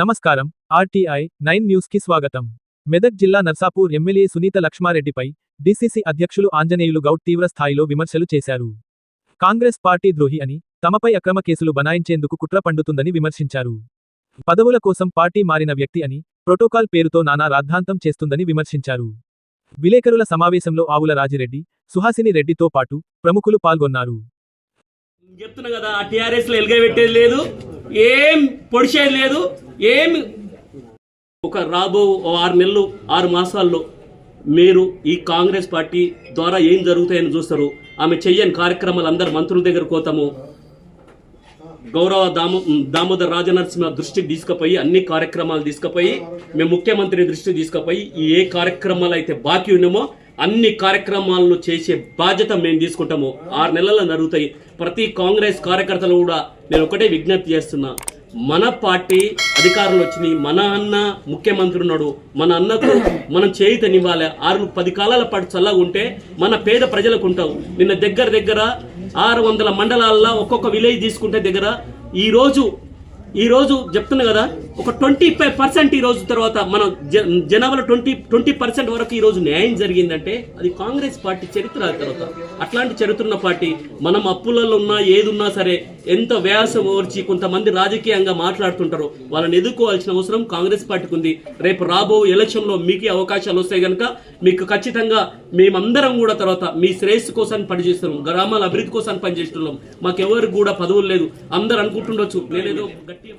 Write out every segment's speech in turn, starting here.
నమస్కారం. RTI nine న్యూస్కి స్వాగతం. మెదక్ జిల్లా నర్సాపూర్ ఎమ్మెల్యే సునీత లక్ష్మారెడ్డిపై డీసీసీ అధ్యక్షులు ఆంజనేయులు గౌడ్ తీవ్ర స్థాయిలో విమర్శలు చేశారు. కాంగ్రెస్ పార్టీ ద్రోహి అని తమపై అక్రమ కేసులు బనాయించేందుకు కుట్ర పండుతుందని విమర్శించారు. పదవుల కోసం పార్టీ మారిన వ్యక్తి అని ప్రోటోకాల్ పేరుతో నానా రాద్ధాంతం చేస్తుందని విమర్శించారు. విలేకరుల సమావేశంలో ఆవుల రాజిరెడ్డి సుహాసిని రెడ్డితో పాటు ప్రముఖులు పాల్గొన్నారు. చెప్తున్నా కదా టీఆర్ఎస్లో ఎలుగబెట్టేది లేదు. ఏం పొడిచేది లేదు ఏమి ఒక రాబో ఓ ఆరు నెలలు ఆరు మాసాల్లో మీరు ఈ కాంగ్రెస్ పార్టీ ద్వారా ఏం జరుగుతాయని చూస్తారు? ఆమె చెయ్యని కార్యక్రమాలు అందరు మంత్రుల దగ్గర పోతాము గౌరవ దామో దామోదర్ రాజనరసింహ దృష్టికి తీసుకుపోయి అన్ని కార్యక్రమాలు తీసుకుపోయి మేము ముఖ్యమంత్రి దృష్టికి తీసుకుపోయి ఏ కార్యక్రమాలు అయితే బాకీ ఉన్నామో అన్ని కార్యక్రమాలను చేసే బాధ్యత మేము తీసుకుంటాము. ఆరు నెలల్లో జరుగుతాయి ప్రతి కాంగ్రెస్ కార్యకర్తలు కూడా నేను ఒకటే విజ్ఞప్తి చేస్తున్నా. మన పార్టీ అధికారంలో వచ్చినాయి మన అన్న ముఖ్యమంత్రి ఉన్నాడు. మన అన్నకు మనం చేయితనివ్వాలి. ఆరు పది కాలాల పాటు చల్లగా ఉంటే మన పేద ప్రజలకు ఉంటాం. నిన్న దగ్గర దగ్గర ఆరు వందల మండలాల్లో ఒక్కొక్క విలేజ్ తీసుకుంటే దగ్గర ఈరోజు ఈరోజు చెప్తున్నా కదా ఒక ట్వంటీ ఫైవ్ పర్సెంట్ ఈ రోజు తర్వాత మనం జనాభాలో ట్వంటీ ట్వంటీ పర్సెంట్ వరకు ఈ రోజు న్యాయం జరిగిందంటే అది కాంగ్రెస్ పార్టీ చరిత్ర తర్వాత. అట్లాంటి చరిత్ర ఉన్న పార్టీ మనం అప్పులలో ఉన్నా ఏదున్నా సరే ఎంత వ్యాసం ఓర్చి కొంతమంది రాజకీయంగా మాట్లాడుతుంటారో వాళ్ళని ఎదుర్కోవాల్సిన అవసరం కాంగ్రెస్ పార్టీకి ఉంది. రేపు రాబో ఎలక్షన్లో అవకాశాలు వస్తాయి కనుక మీకు ఖచ్చితంగా మేమందరం కూడా తర్వాత మీ శ్రేయస్సు కోసం పనిచేస్తున్నాం. గ్రామాల అభివృద్ధి కోసం పనిచేస్తున్నాం. మాకెవరికి కూడా పదవులు లేదు. అందరు అనుకుంటుండొచ్చు. నేనేదో గట్టిగా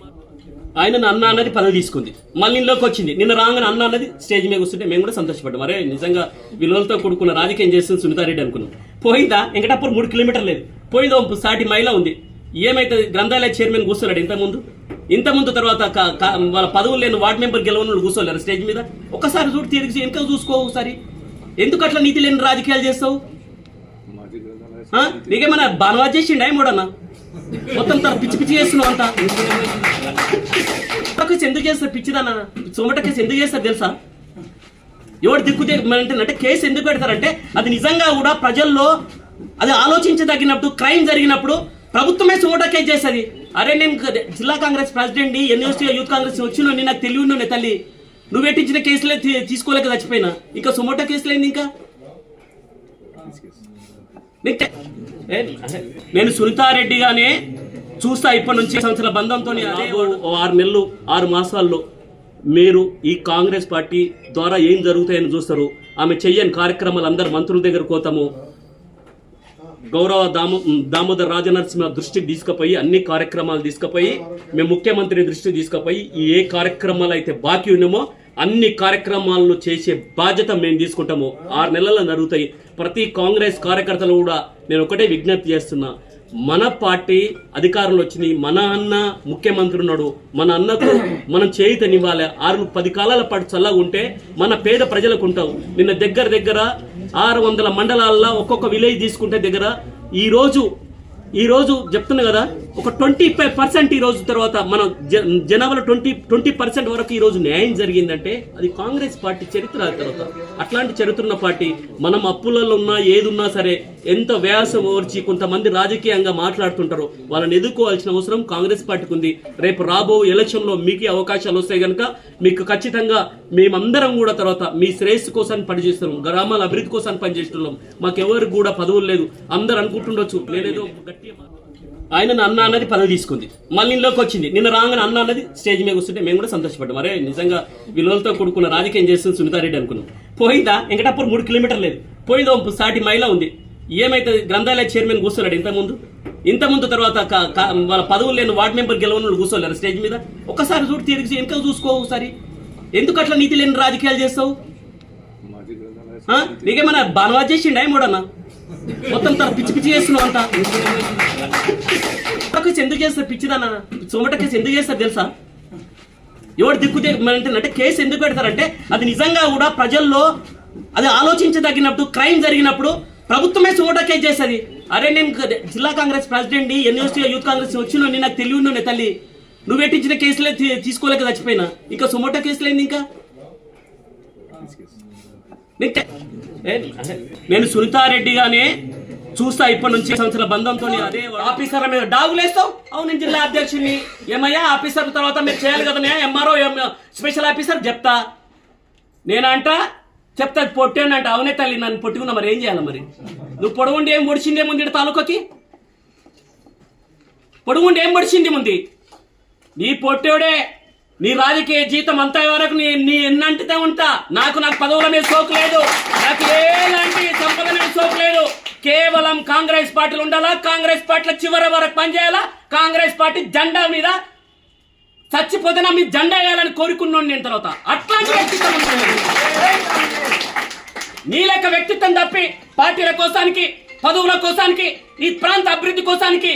ఆయన అన్న అన్నది పదవి తీసుకుంది. మళ్ళీ ఇంట్లోకి వచ్చింది. నిన్న రాగానే అన్న అన్నది స్టేజ్ మీద కూర్చుంటే మేము కూడా సంతోషపడ్డాం. అరే నిజంగా విలువలతో కూడుకున్న రాజకీయం చేస్తుంది సునీతారెడ్డి అనుకున్నాం. పోయిందా? వెంకటాపూర్ మూడు కిలోమీటర్లు లేదు. పోయిందో సాటి మైల ఉంది. ఏమైతే గ్రంథాలయ చైర్మన్ కూర్చున్నాడు ఇంతకుముందు. ఇంతకుముందు తర్వాత వాళ్ళ పదవులు లేని వార్డు మెంబర్ గెలవని కూర్చోలేరు స్టేజ్ మీద. ఒకసారి చూడు తిరిగి వెనక చూసుకో ఒకసారి. ఎందుకు అట్లా నీతి లేని రాజకీయాలు చేస్తావు? నీకేమన్నా బాగా చేసిండు మూడన్నా మొత్తం తన పిచ్చి పిచ్చి చేస్తున్నావు అంతా. కేసు ఎందుకు చేస్తారు పిచ్చిదన్న సొమట కేసు ఎందుకు చేస్తారు తెలుసా? ఎవడు దిక్కు అంటే కేసు ఎందుకు పెడతారంటే అది నిజంగా కూడా ప్రజల్లో అది ఆలోచించదగినప్పుడు క్రైమ్ జరిగినప్పుడు ప్రభుత్వమే సుమోట కేసు చేస్తుంది. అరే నేను జిల్లా Congress president university youth Congress వచ్చిన నాకు తెలివి ఉండే తల్లి. నువ్వు పెట్టించిన కేసులే తీసుకోలేక చచ్చిపోయినా. ఇంకా సుమోట కేసులేంది ఇంకా? నేను సునీతారెడ్డిగానే చూస్తా ఇప్పటి నుంచి సంవత్సరాల బంధంతో ఆరు నెలలు ఆరు మాసాల్లో మీరు ఈ కాంగ్రెస్ పార్టీ ద్వారా ఏం జరుగుతాయని చూస్తారు? ఆమె చెయ్యని కార్యక్రమాలు అందరు మంత్రుల దగ్గర పోతాము గౌరవ దామో దామోదర్ రాజనరసింహ దృష్టికి తీసుకుపోయి అన్ని కార్యక్రమాలు తీసుకుపోయి మేము ముఖ్యమంత్రి దృష్టికి తీసుకుపోయి ఈ ఏ కార్యక్రమాలు అయితే బాకీ ఉన్నామో అన్ని కార్యక్రమాలను చేసే బాధ్యత మేము తీసుకుంటాము. ఆరు నెలల్లో జరుగుతాయి ప్రతి కాంగ్రెస్ కార్యకర్తలు కూడా నేను ఒకటే విజ్ఞప్తి చేస్తున్నా. మన పార్టీ అధికారంలో వచ్చింది. మన అన్న ముఖ్యమంత్రి ఉన్నాడు. మన అన్నకు మనం చేయితనివ్వాలి ఆరు పది కాలాల పాటు చల్లగా ఉంటే మన పేద ప్రజలకు ఉంటాం నిన్న దగ్గర దగ్గర ఆరు వందల మండలాల్లో ఒక్కొక్క విలేజ్ తీసుకుంటే దగ్గర ఈరోజు ఈరోజు ఈ రోజు చెప్తున్నా కదా ఒక ట్వంటీ ఫైవ్ పర్సెంట్ ఈ రోజు తర్వాత మనం జ- జనాభాలో ట్వంటీ ట్వంటీ పర్సెంట్ వరకు ఈ రోజు న్యాయం జరిగిందంటే అది కాంగ్రెస్ పార్టీ చరిత్ర తర్వాత. అట్లాంటి చరిత్ర ఉన్న పార్టీ మనం అప్పులలో ఉన్నా ఏది ఉన్నా సరే ఎంత వ్యాసం ఓర్చి కొంతమంది రాజకీయంగా మాట్లాడుతుంటారో వాళ్ళని ఎదుర్కోవాల్సిన అవసరం కాంగ్రెస్ పార్టీకి ఉంది. రేపు రాబో ఎలక్షన్లో అవకాశాలు వస్తాయి కనుక మీకు ఖచ్చితంగా మేమందరం కూడా తర్వాత మీ శ్రేయస్సు కోసం పనిచేస్తున్నాం. గ్రామాల అభివృద్ధి కోసం పనిచేస్తున్నాం. మాకెవరికి కూడా పదవులు లేదు. అందరు అనుకుంటుండొచ్చు. నేనేదో గట్టిగా ఆయన అన్న అన్నది పదవి తీసుకుంది. మళ్ళీ ఇంట్లోకి వచ్చింది. నిన్న రాగానే అన్న అన్నది స్టేజ్ మీద కూర్చుంటే మేము కూడా సంతోషపడ్డాం. అరే నిజంగా విలువలతో కూడుకున్న రాజకీయం చేస్తుంది సునీతారెడ్డి అనుకున్నాం. పోయిందా? వెంకటాపూర్ మూడు కిలోమీటర్లు లేదు. పోయిందో సాటి మైల ఉంది. ఏమైతే గ్రంథాలయ చైర్మన్ కూర్చున్నాడు ఇంతకుముందు. ఇంతకుముందు తర్వాత వాళ్ళ పదవులు లేని వార్డు మెంబర్ గెలవని కూర్చోలేరు స్టేజ్ మీద. ఒకసారి చూడు తిరిగి వెనక చూసుకో ఒకసారి. ఎందుకు అట్లా నీతి లేని రాజకీయాలు చేస్తావు? నీకేమన్నా బాగా చేసిండు మూడన్నా మొత్తం తన పిచ్చి పిచ్చి చేస్తున్నావు అంతా కేసు ఎందుకు చేస్తారు పిచ్చిదన్న సోమట కేసు ఎందుకు చేస్తారు తెలుసా? ఎవడు దిక్కు అంటే కేసు ఎందుకు పెడతారంటే అది నిజంగా కూడా ప్రజల్లో అది ఆలోచించదగినప్పుడు క్రైమ్ జరిగినప్పుడు ప్రభుత్వమే సుమోటా కేసు చేస్తుంది. అరే నేను జిల్లా Congress president university youth Congress వచ్చిన నేను నాకు తెలివి తల్లి. నువ్వు పెట్టించిన కేసులే తీసుకోలేక చచ్చిపోయినా. ఇంకా సుమోటా కేసులేంది ఇంకా? నేను సునీతారెడ్డి ఏ, నేను చూస్తా ఇప్పటి నుంచి సంవత్సరాల బంధంతో అదే ఆఫీసర్ మీద డాగులేస్తావు అవును నేను జిల్లా అధ్యక్షుడిని. ఏమయ్యా ఆఫీసర్ తర్వాత మీరు చేయాలి కదా ఎంఆర్ఓ స్పెషల్ ఆఫీసర్ చెప్తా. నేనంట చెప్తా పొట్టానంట. అవునే తల్లి నన్ను పొట్టుకున్నా మరి ఏం చేయాలి మరి? నువ్వు పొడవుండి ఏం పొడిచింది ఏముంది తాలూకాకి? పొడుగుండి ఏం పొడిచింది ముందు నీ పొట్టోడే నీ రాజకీయ జీతం అంతా వరకు నీ నీ ఎన్నంటితే ఉంటా. నాకు నాకు పదవుల మీద సోకు లేదు. నాకు ఏలాంటి సంపద మీద సోకు లేదు. కేవలం కాంగ్రెస్ పార్టీలు ఉండాలా? కాంగ్రెస్ పార్టీల చివరి వరకు పనిచేయాలా? కాంగ్రెస్ పార్టీ జెండా మీద చచ్చిపోతే నా జెండా వేయాలని కోరుకున్నాను నేను తర్వాత. అట్లాంటి వ్యక్తిత్వం నీ లెక్క వ్యక్తిత్వం తప్పి పార్టీల కోసానికి పదవుల కోసానికి ఈ ప్రాంత అభివృద్ధి కోసానికి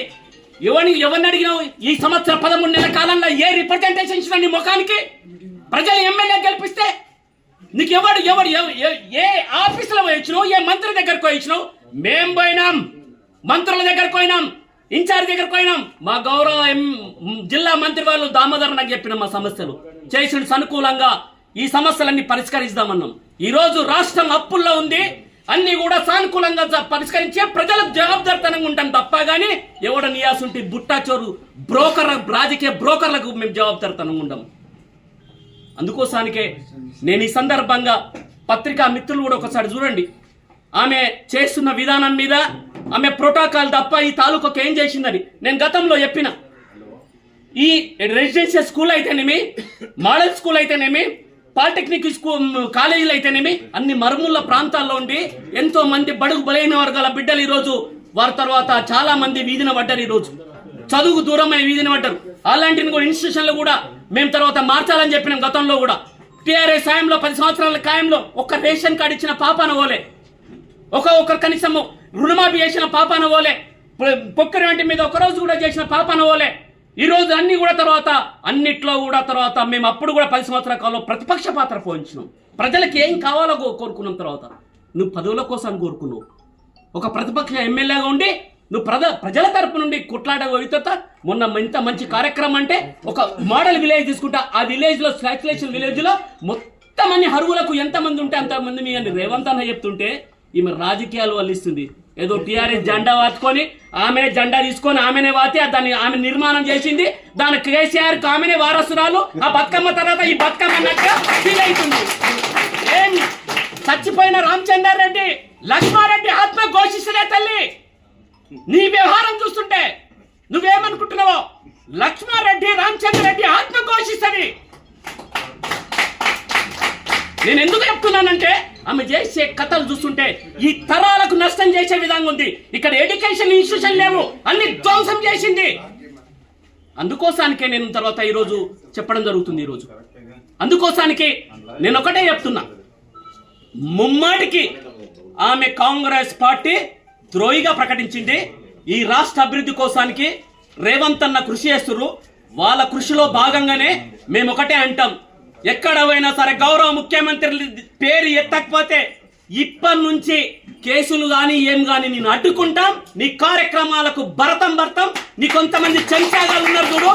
ఎవరిని ఎవరిని అడిగినావు ఈ సంవత్సరం పదమూడు నెలల కాలంలో ఏ రిప్రజెంటేషన్ ఇచ్చిన నీ ముఖానికి? ప్రజలు ఎమ్మెల్యే గెలిపిస్తే నీకు ఎవడు ఎవడు ఏ ఆఫీసులో పోయి ఏ మంత్రి దగ్గరకు పోయి మేం పోయినాం. మంత్రుల దగ్గరకు పోయినాం. ఇన్ఛార్జ్ దగ్గరకు పోయినాం. మా గౌరవ ఎం- జిల్లా మంత్రి వాళ్ళు దామోదర్ నాకు చెప్పిన మా సమస్యలు. చేసిన అనుకూలంగా ఈ సమస్యలన్నీ పరిష్కరిస్తామన్నాం ఈరోజు రాష్ట్రం అప్పుల్లో ఉంది. అన్ని కూడా సానుకూలంగా పరిష్కరించే ప్రజలకు జవాబుదారితనంగా ఉంటాం తప్ప గానీ ఎవడ నియాసుంటి బుట్టా చోరు బ్రోకర్ రాజకీయ బ్రోకర్లకు మేము జవాబుదారితనంగా ఉండం. అందుకోసానికే నేను ఈ సందర్భంగా పత్రికా మిత్రులు కూడా ఒకసారి చూడండి. ఆమె చేస్తున్న విధానం మీద ఆమె ప్రోటోకాల్ తప్ప ఈ తాలూకాకు ఏం చేసిందని నేను గతంలో చెప్పిన. ఈ రెసిడెన్షియల్ స్కూల్ అయితేనేమి మోడల్ స్కూల్ అయితేనేమి పాలిటెక్నిక్ స్కూల్ కాలేజీలు అయితేనేమి అన్ని మరుమూల ప్రాంతాల్లో ఉండి ఎంతో మంది బడుగు బలైన వర్గాల బిడ్డలు ఈరోజు వారి తర్వాత చాలా మంది వీధిన పడ్డారు ఈరోజు. చదువుకు దూరమై వీధిన పడ్డారు. అలాంటిని కూడా ఇన్స్టిట్యూషన్లు కూడా మేము తర్వాత మార్చాలని చెప్పినాం గతంలో కూడా. టీఆర్ఎస్ సాయంలో పది సంవత్సరాల ఖాయంలో ఒక్క రేషన్ కార్డు ఇచ్చిన పాపాన ఓలే ఒక ఒకరు కనీసం రుణమాఫీ చేసిన పాపాన ఓలే పొక్కరి వంటి మీద ఒక రోజు కూడా చేసిన పాపాన ఓలే ఈరోజు అన్ని కూడా తర్వాత అన్నిట్లో కూడా తర్వాత మేము అప్పుడు కూడా పది సంవత్సరాల కాలంలో ప్రతిపక్ష పాత్ర పోయించినాం ప్రజలకు ఏం కావాలో కోరుకున్నాం తర్వాత. నువ్వు పదవుల కోసం కోరుకున్నావు. ఒక ప్రతిపక్ష ఎమ్మెల్యేగా ఉండి నువ్వు ప్రజ ప్రజల తరపు నుండి కొట్లాడే తర్వాత మొన్న ఇంత మంచి కార్యక్రమం అంటే ఒక మోడల్ విలేజ్ తీసుకుంటా ఆ విలేజ్లో లో విలేజ్లో మొత్తం అన్ని హరువులకు ఎంతమంది ఉంటే అంత మంది మీ అని రేవంత్ అన్న చెప్తుంటే ఈమె రాజకీయాలు వల్లిస్తుంది. ఏదో టీఆర్ఎస్ జెండా వాచుకొని ఆమెనే జెండా తీసుకొని ఆమెనే వాతి దాన్ని ఆమె నిర్మాణం చేసింది. దాని కేసీఆర్ ఆమెనే వారసురాలు. ఆ బతుకమ్మ తర్వాత ఈ బతుకమ్మ అన్నట్టుగా ఫీల్ అవుతుంది ఏం? చచ్చిపోయిన రామచందర్ రెడ్డి లక్ష్మారెడ్డి ఆత్మ ఘోషిస్తులే తల్లి. నీ వ్యవహారం చూస్తుంటే నువ్వేమనుకుంటున్నావో? లక్ష్మారెడ్డి రామచంద్ర రెడ్డి ఆత్మ ఘోషిస్తుంది. నేను ఎందుకు చెప్తున్నానంటే ఆమె చేసే కథలు చూస్తుంటే ఈ తరాలకు నష్టం చేసే విధంగా ఉంది. ఇక్కడ ఎడ్యుకేషన్ ఇన్స్టిట్యూషన్ లేవు అన్ని ధ్వంసం చేసింది. అందుకోసానికే నేను తర్వాత ఈరోజు చెప్పడం జరుగుతుంది ఈరోజు. అందుకోసానికి నేను ఒకటే చెప్తున్నా. ముమ్మాటికి ఆమె కాంగ్రెస్ పార్టీ ద్రోహిగా ప్రకటించింది. ఈ రాష్ట్ర అభివృద్ధి కోసానికి రేవంత్ అన్న కృషి చేస్తున్నారు వాళ్ళ కృషిలో భాగంగానే మేము ఒకటే అంటాం. ఎక్కడ పోయినా సరే గౌరవ ముఖ్యమంత్రి పేరు ఎత్తకపోతే ఇప్పటి నుంచి కేసులు కానీ ఏం కానీ నేను అడ్డుకుంటాం. నీ కార్యక్రమాలకు భరతం భరతం. నీ కొంతమంది చెంచాగాలు ఉన్నారు చూడు.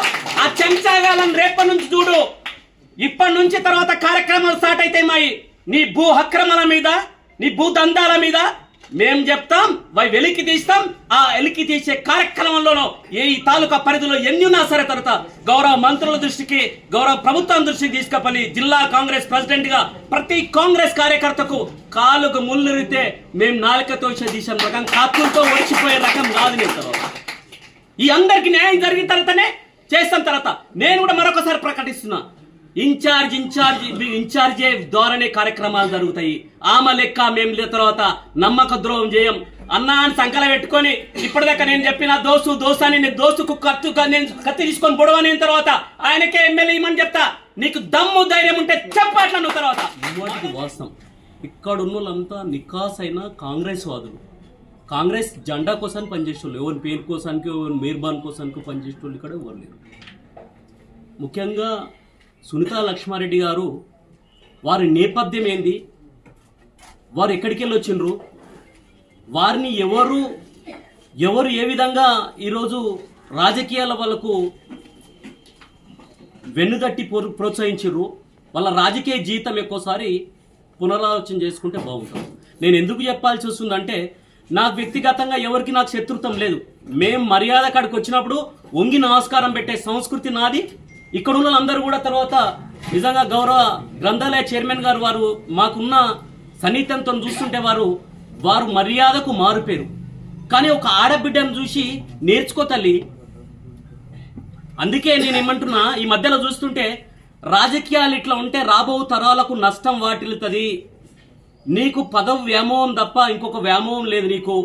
ఆ చెంచాగాలను రేపటి నుంచి చూడు. ఇప్పటి నుంచి తర్వాత కార్యక్రమాలు స్టార్ట్ అయితే మాయి. నీ భూ అక్రమాల మీద నీ భూ దందాల మీద మేం చెప్తాం వై వెలికి తీస్తాం ఆ వెలికి తీసే కార్యక్రమంలోనో ఏ ఈ తాలూకా పరిధిలో ఎన్ని ఉన్నా సరే తర్వాత గౌరవ మంత్రుల దృష్టికి గౌరవ ప్రభుత్వం దృష్టికి తీసుకపోయి జిల్లా కాంగ్రెస్ ప్రెసిడెంట్గా ప్రతి కాంగ్రెస్ కార్యకర్తకు కాలుకు ముల్లురితే మేం నాలుకతో తీసిన రకం కాకులతో ఒడిచిపోయే రకం కాదు నేను తర్వాత. ఈ అందరికి న్యాయం జరిగిన తర్వాతనే చేస్తాం తర్వాత. నేను కూడా మరొకసారి ప్రకటిస్తున్నా. ఇన్ఛార్జ్ ఇన్ఛార్జ్ ఇన్ఛార్జే ద్వారానే కార్యక్రమాలు జరుగుతాయి. ఆమె లెక్క మేము తర్వాత నమ్మక ద్రోహం చేయం. అన్నా అని సంకల పెట్టుకొని ఇప్పటిదాకా నేను చెప్పిన దోస్తు దోస్తు అని నేను దోస్తుకు కత్తు నేను కత్తి తీసుకొని పొడవని తర్వాత ఆయనకే ఎమ్మెల్యే ఇమ్మని చెప్తా. నీకు దమ్ము ధైర్యం ఉంటే చెప్పట్లా నువ్వు తర్వాత. వాటికి వాస్తవం. ఇక్కడ ఉన్న వాళ్ళంతా నికాస్ అయిన కాంగ్రెస్ వాదులు. కాంగ్రెస్ జెండా కోసానికి పనిచేసేవాళ్ళు. ఎవరి పేరు కోసానికి ఎవరి మీర్బాన్ కోసానికి పనిచేసేవాళ్ళు ఇక్కడ ఎవరు లేరు. ముఖ్యంగా సునీత లక్ష్మారెడ్డి గారు వారి నేపథ్యం ఏంది? వారు ఎక్కడికి వెళ్ళి వచ్చిండ్రు వారిని ఎవరు ఎవరు ఏ విధంగా ఈరోజు రాజకీయాల వాళ్ళకు వెన్నుదట్టి ప్రో ప్రోత్సహించిర్రు వాళ్ళ రాజకీయ జీవితం ఎక్కువసారి పునరాలోచన చేసుకుంటే బాగుంటుంది. నేను ఎందుకు చెప్పాల్సి వస్తుందంటే నాకు వ్యక్తిగతంగా ఎవరికి నాకు శత్రుత్వం లేదు. మేం మర్యాద కాడికి వచ్చినప్పుడు వంగి నమస్కారం పెట్టే సంస్కృతి నాది ఇక్కడ ఉన్న అందరూ కూడా తర్వాత నిజంగా గౌరవ గ్రంథాలయ చైర్మన్ గారు వారు మాకున్న సన్నిహితంతో చూస్తుంటే వారు వారు మర్యాదకు మారుపేరు. కానీ ఒక ఆడబిడ్డను చూసి నేర్చుకో తల్లి. అందుకే నేను ఏమంటున్నా ఈ మధ్యలో చూస్తుంటే రాజకీయాలు ఇట్లా ఉంటే రాబో తరాలకు నష్టం వాటిల్లుతుంది. నీకు పదవి వ్యామోహం తప్ప ఇంకొక వ్యామోహం లేదు నీకు.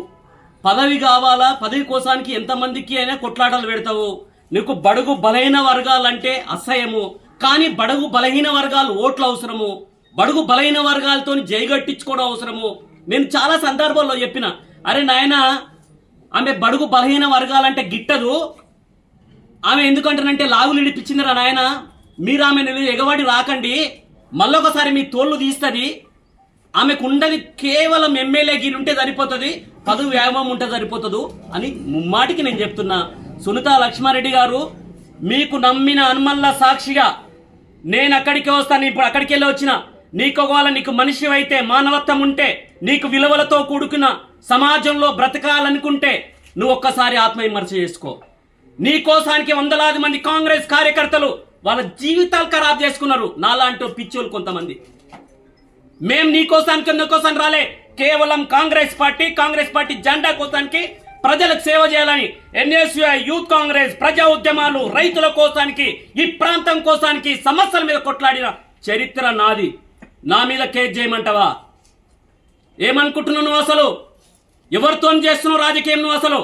పదవి కావాలా? పదవి కోసానికి ఎంతమందికి అయినా కొట్లాటలు పెడతావు. నీకు బడుగు బలహీన వర్గాలంటే అసహ్యము. కానీ బడుగు బలహీన వర్గాలు ఓట్లు అవసరము. బడుగు బలహీన వర్గాలతో జైగట్టించుకోవడం అవసరము. నేను చాలా సందర్భాల్లో చెప్పిన అరే నాయన ఆమె బడుగు బలహీన వర్గాలంటే గిట్టదు. ఆమె ఎందుకంటానంటే లాగులు ఇడిపించిందిరా నాయన. మీరు ఆమె ఎగవాడి రాకండి. మళ్ళొకసారి మీ తోళ్ళు తీస్తుంది. ఆమెకు ఉండని కేవలం ఎమ్మెల్యే గిరి ఉంటే సరిపోతుంది. పదవి వ్యాయామం ఉంటే సరిపోతుంది అని ముమ్మాటికి నేను చెప్తున్నా. సునీత లక్ష్మారెడ్డి గారు మీకు నమ్మిన హనుమల్ల సాక్షిగా నేను అక్కడికి వస్తాను. ఇప్పుడు అక్కడికి వెళ్ళి వచ్చిన నీకు ఒకవేళ నీకు మనిషి అయితే మానవత్వం ఉంటే నీకు విలువలతో కూడుకున్న సమాజంలో బ్రతకాలనుకుంటే నువ్వు ఒక్కసారి ఆత్మవిమర్శ చేసుకో. నీ కోసానికి వందలాది మంది కాంగ్రెస్ కార్యకర్తలు వాళ్ళ జీవితాలు ఖరాబ్ చేసుకున్నారు. నాలాంటి పిచ్చోలు కొంతమంది. మేం నీ కోసానికి నీ కోసం రాలే. కేవలం కాంగ్రెస్ పార్టీ కాంగ్రెస్ పార్టీ జెండా కోసానికి ప్రజలకు సేవ చేయాలని ఎన్ఎస్యుఐ యూత్ కాంగ్రెస్ ప్రజా ఉద్యమాలు రైతుల కోసానికి ఈ ప్రాంతం కోసానికి సమస్యల మీద కొట్లాడిన చరిత్ర నాది. నా మీద కేసు చేయమంటావా? ఏమనుకుంటున్నావు నువ్వు అసలు? ఎవరితో చేస్తున్నావు రాజకీయం నువ్వు అసలు?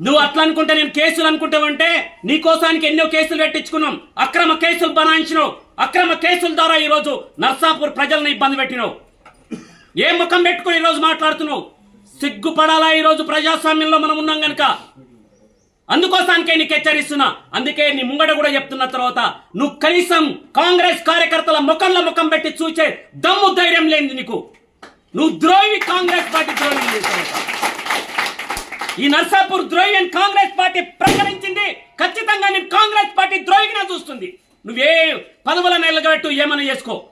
నువ్వు అట్లా అనుకుంటే నేను కేసులు అనుకుంటావంటే నీ కోసానికి ఎన్నో కేసులు పెట్టించుకున్నాం. అక్రమ కేసులు బనాయించినావు. అక్రమ కేసుల ద్వారా ఈరోజు నర్సాపూర్ ప్రజలను ఇబ్బంది పెట్టినావు. ఏ ముఖం పెట్టుకుని ఈరోజు మాట్లాడుతున్నావు? సిగ్గుపడాలా ఈరోజు ప్రజాస్వామ్యంలో మనం ఉన్నాం గనక? అందుకోసానికే నీకు హెచ్చరిస్తున్నా. అందుకే నీ ముంగడ కూడా చెప్తున్న తర్వాత నువ్వు కనీసం కాంగ్రెస్ కార్యకర్తల ముఖంలో ముఖం పెట్టి చూచే దమ్ము ధైర్యం లేనిది నీకు. నువ్వు ద్రోహి కాంగ్రెస్ పార్టీ ద్రోహి ఈ నర్సాపూర్ ద్రోహి అని కాంగ్రెస్ పార్టీ ప్రకటించింది. ఖచ్చితంగా నేను కాంగ్రెస్ పార్టీ ద్రోహిగా చూస్తుంది. నువ్వే పదవుల నిలగబెట్టు ఏమైనా చేసుకో.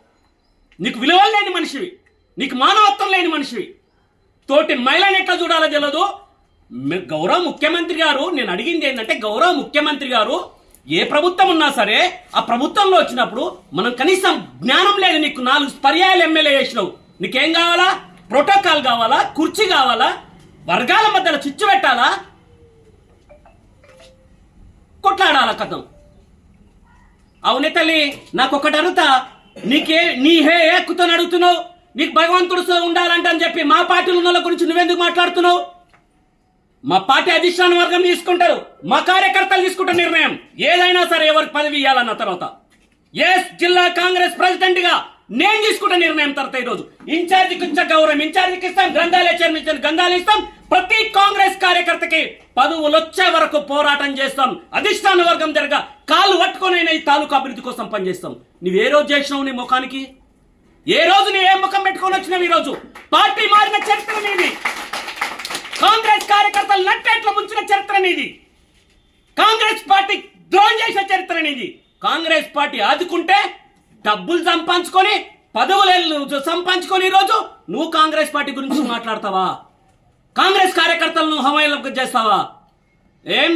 నీకు విలువలు లేని మనిషివి. నీకు మానవత్వం లేని మనిషివి. తోటి మహిళని ఎట్లా చూడాలో తెలియదు గౌరవ ముఖ్యమంత్రి గారు నేను అడిగింది ఏంటంటే గౌరవ ముఖ్యమంత్రి గారు ఏ ప్రభుత్వం ఉన్నా సరే ఆ ప్రభుత్వంలో వచ్చినప్పుడు మనం కనీసం జ్ఞానం లేదు నీకు నాలుగు పర్యాయాలు ఎమ్మెల్యే చేసినావు. నీకేం కావాలా? ప్రోటోకాల్ కావాలా? కుర్చీ కావాలా? వర్గాల మధ్యలో చిచ్చు పెట్టాలా? కొట్లాడాలా కథం. అవునే తల్లి నాకు ఒకటి అడుగుతా. నీకే నీ హే ఎక్కుతో అడుగుతున్నావు? నీకు భగవంతుడు ఉండాలంట అని చెప్పి మా పార్టీలో ఉన్న గురించి నువ్వెందుకు మాట్లాడుతున్నావు? మా పార్టీ అధిష్టాన వర్గం తీసుకుంటారు మా కార్యకర్తలు తీసుకుంటారు నిర్ణయం. ఏదైనా సరే ఎవరికి పదవి ఇవ్వాలన్న తర్వాత. ఎస్ జిల్లా కాంగ్రెస్ ప్రెసిడెంట్గా నేను తీసుకుంటే నిర్ణయం తర్వాత ఈరోజు. ఇన్ఛార్జికి ఇచ్చే గౌరవం ఇన్ఛార్జికి ఇస్తాం గ్రంథాలయ చైర్మన్ ఇచ్చిన గ్రంథాలు ఇస్తాం. ప్రతి కాంగ్రెస్ కార్యకర్తకి పదవులు వచ్చే వరకు పోరాటం చేస్తాం. అధిష్టాన వర్గం జరగ కాళ్ళు పట్టుకొని ఈ తాలూకా అభివృద్ధి కోసం పనిచేస్తాం. నువ్వు ఏ రోజు చేసినావు నీ ముఖానికి? ఏ రోజు నువ్వు ఏ ముఖం పెట్టుకొని వచ్చినావు ఈ రోజు? పార్టీ మారిన చరిత్ర నీది. కాంగ్రెస్ కార్యకర్తలు నట్టేట్ల ముంచిన చరిత్ర నీది. కాంగ్రెస్ పార్టీ ద్రోహం చేసిన చరిత్ర నీది. కాంగ్రెస్ పార్టీ ఆదుకుంటే డబ్బులు సంపాదించుకొని పదవులు సంపాదించుకొని ఈరోజు నువ్వు కాంగ్రెస్ పార్టీ గురించి మాట్లాడతావా? కాంగ్రెస్ కార్యకర్తలను హవాయిలకు చేస్తావా? ఏం